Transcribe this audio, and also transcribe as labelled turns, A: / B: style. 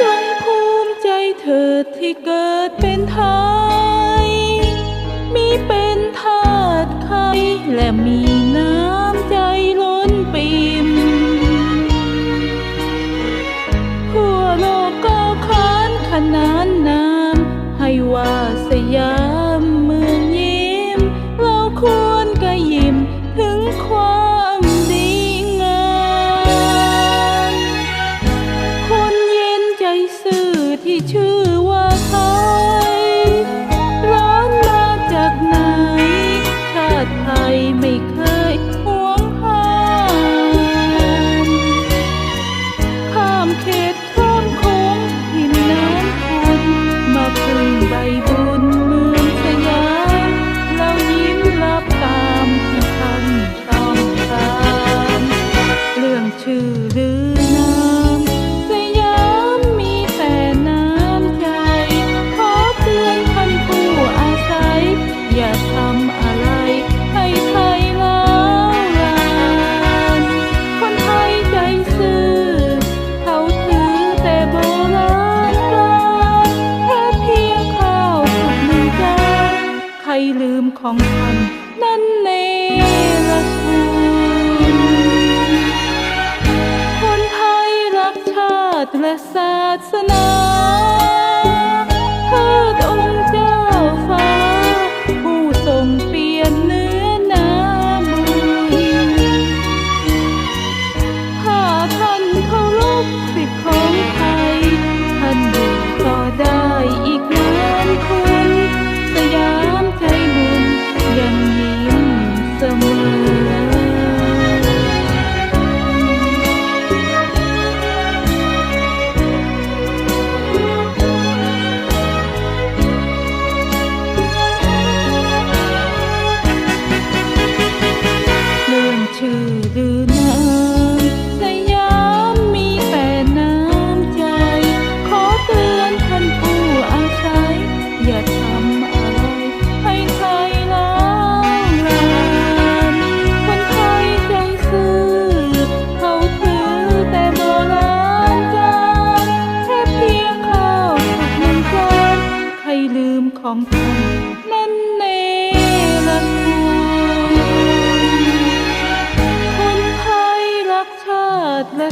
A: จงภูมใจเถิที่เกิดเป็นไทย มีเป็นทาสใครและมี ว่าสยา ของฉันนั้นในละคุคนไทยรักชาติและศาสนา ของคุณนั้นเนรักคุณคนไทยรักชาติและ